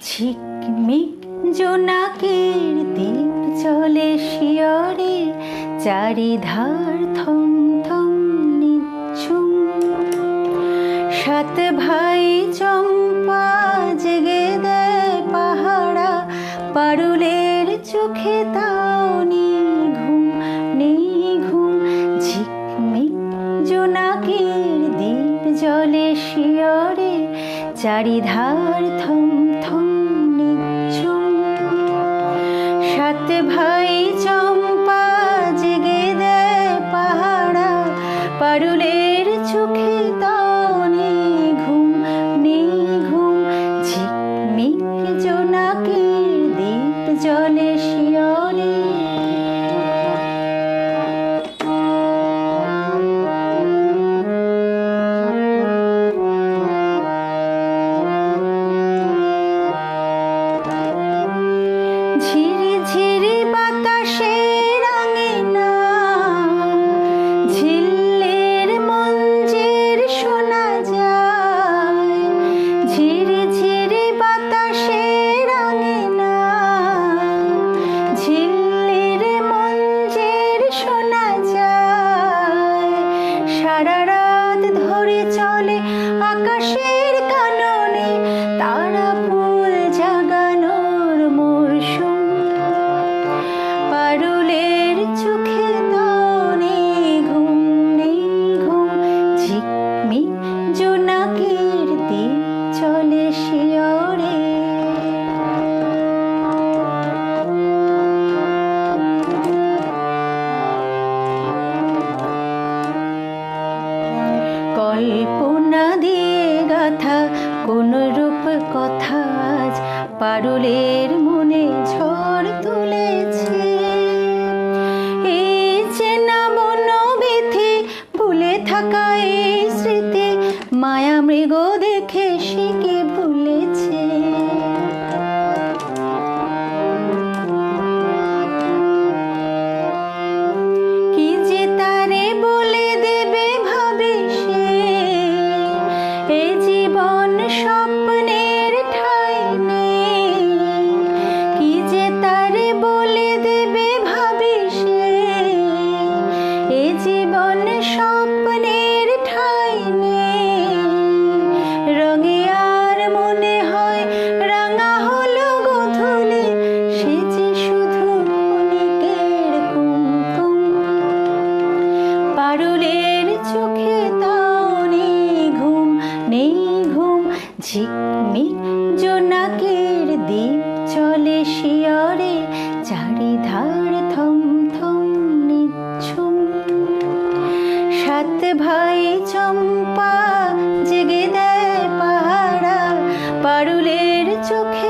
ঝিকমিক জোনাকের দ্বীপ চলে শিয়রে, চারিধার থম থম নিচ্ছুম সাত ভাই চম্পা জেগে দেয় পাহারা, পারুলের চোখে তাও নিঘুম নিঘুম। ঝিকমিক জোনাকের দ্বীপ জলে শিয়রে, চারিধার থম কল্পনা দিয়ে গাথা কোন রূপ কথা আজ পারুলের মনে স্বপ্নের ঠাই কি যে তারে বলে দেবে ভাবি সে এ জীবনে চলে শিয়রে চারিধার থম থম নিচ্ছুম। সাত ভাই চম্পা জেগে দেয় পাহারা পারুলের চোখে